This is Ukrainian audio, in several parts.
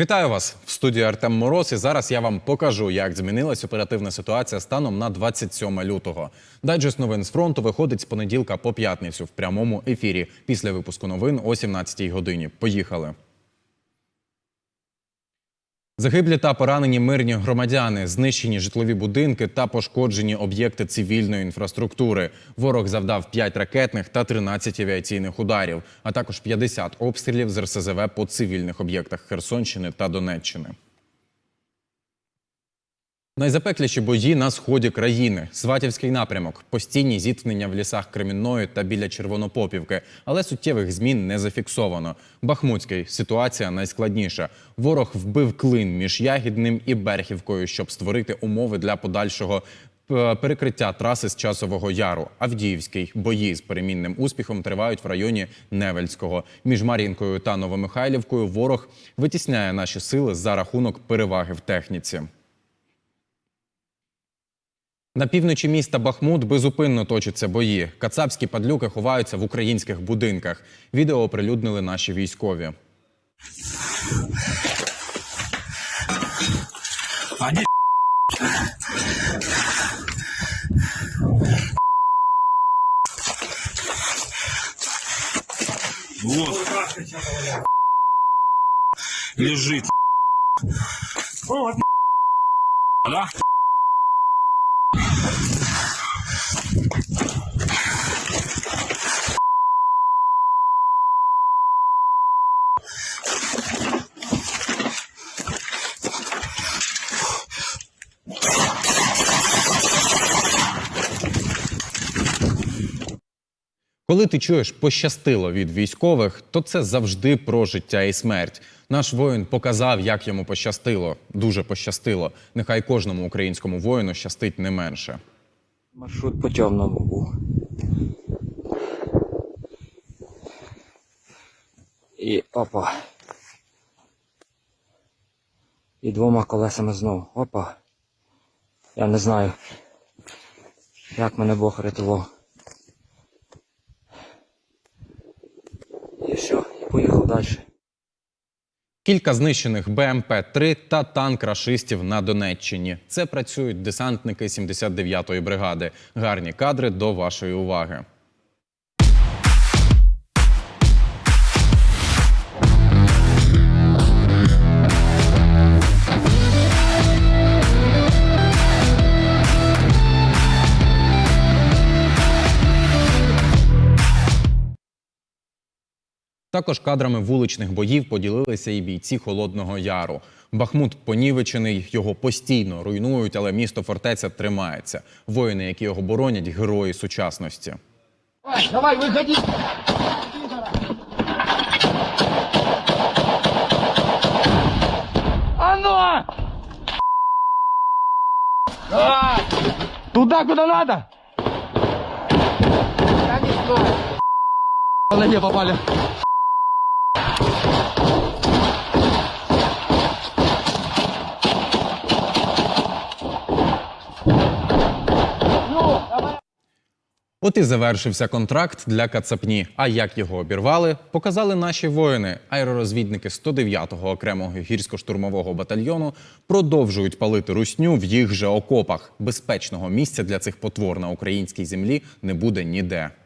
Вітаю вас в студії Артем Мороз. І зараз я вам покажу, як змінилась оперативна ситуація станом на 27 лютого. Дайджест новин з фронту виходить з понеділка по п'ятницю в прямому ефірі після випуску новин о 17 годині. Поїхали. Загиблі та поранені мирні громадяни, знищені житлові будинки та пошкоджені об'єкти цивільної інфраструктури. Ворог завдав 5 ракетних та 13 авіаційних ударів, а також 50 обстрілів з РСЗВ по цивільних об'єктах Херсонщини та Донеччини. Найзапекліші бої на сході країни. Сватівський напрямок, постійні зіткнення в лісах Кремінної та біля Червонопопівки, але суттєвих змін не зафіксовано. Бахмутський ситуація найскладніша. Ворог вбив клин між Ягідним і Берхівкою, щоб створити умови для подальшого е, перекриття траси з часового яру. Авдіївський бої з перемінним успіхом тривають в районі Невельського. Між Мар'їнкою та Новомихайлівкою ворог витісняє наші сили за рахунок переваги в техніці. На півночі міста Бахмут безупинно точаться бої. Кацапські падлюки ховаються в українських будинках. Відео оприлюднили наші військові. Они Вот. Лежит. Да? Коли ти чуєш пощастило від військових, то це завжди про життя і смерть. Наш воїн показав, як йому пощастило. Дуже пощастило. Нехай кожному українському воїну щастить не менше. Маршрут по темному був. І опа. І двома колесами знову. Опа. Я не знаю, як мене Бог рятував. І все, і поїхав далі. Кілька знищених БМП-3 та танк рашистів на Донеччині. Це працюють десантники 79-ї бригади. Гарні кадри до вашої уваги. Також кадрами вуличних боїв поділилися і бійці Холодного Яру. Бахмут понівечений, його постійно руйнують, але місто фортеця тримається. Воїни, які його боронять, герої сучасності. Давай, выходи! А ну! Давай! Куда надо! Я не попали. От і завершився контракт для Кацапні. А як його обірвали, показали наші воїни. Аеророзвідники 109-го окремого гірсько-штурмового батальйону продовжують палити русню в їх же окопах. Безпечного місця для цих потвор на українській землі не буде ніде. –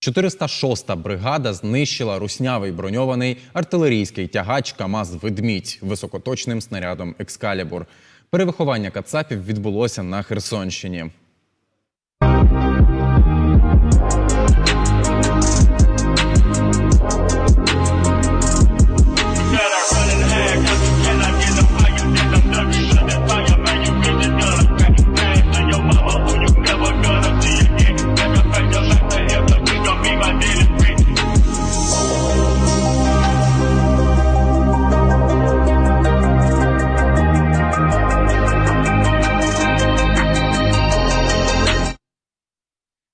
406-та бригада знищила руснявий броньований артилерійський тягач КАМАЗ Ведмідь високоточним снарядом Екскалібур. Перевиховання кацапів відбулося на Херсонщині.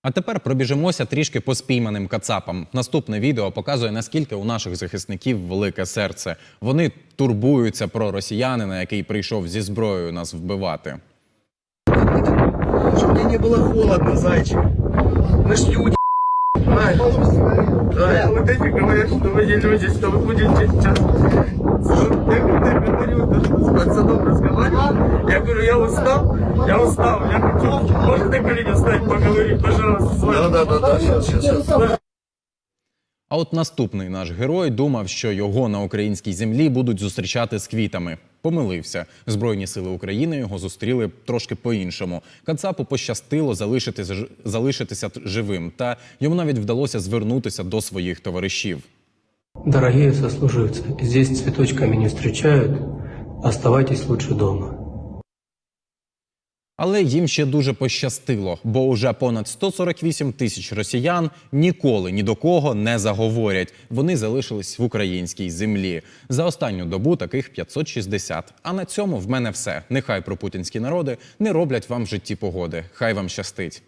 А тепер пробіжимося трішки по спійманим кацапам. Наступне відео показує, наскільки у наших захисників велике серце. Вони турбуються про росіянина, який прийшов зі зброєю нас вбивати. Чтобы мне не было холодно, зайчик. Мы ж люди. Ай, ай, вот эти говорят, что вы не люди, что вы будете сейчас... Я когда говорю даже с пацаном разговаривал, я говорю, я устал, я устал, я хочу, можно на колени встать, поговорить, пожалуйста, с вами? Да, да, да, сейчас, сейчас. А от наступний наш герой думав, що його на українській землі будуть зустрічати з квітами. Помилився. Збройні сили України його зустріли трошки по-іншому. Кацапу пощастило залишитися, залишитися живим, та йому навіть вдалося звернутися до своїх товаришів. Дорогие сослуживцы, здесь цветочками не встречают. Оставайтесь лучше дома. Але їм ще дуже пощастило, бо уже понад 148 тисяч росіян ніколи ні до кого не заговорять. Вони залишились в українській землі. За останню добу таких 560. А на цьому в мене все. Нехай пропутінські народи не роблять вам в житті погоди. Хай вам щастить.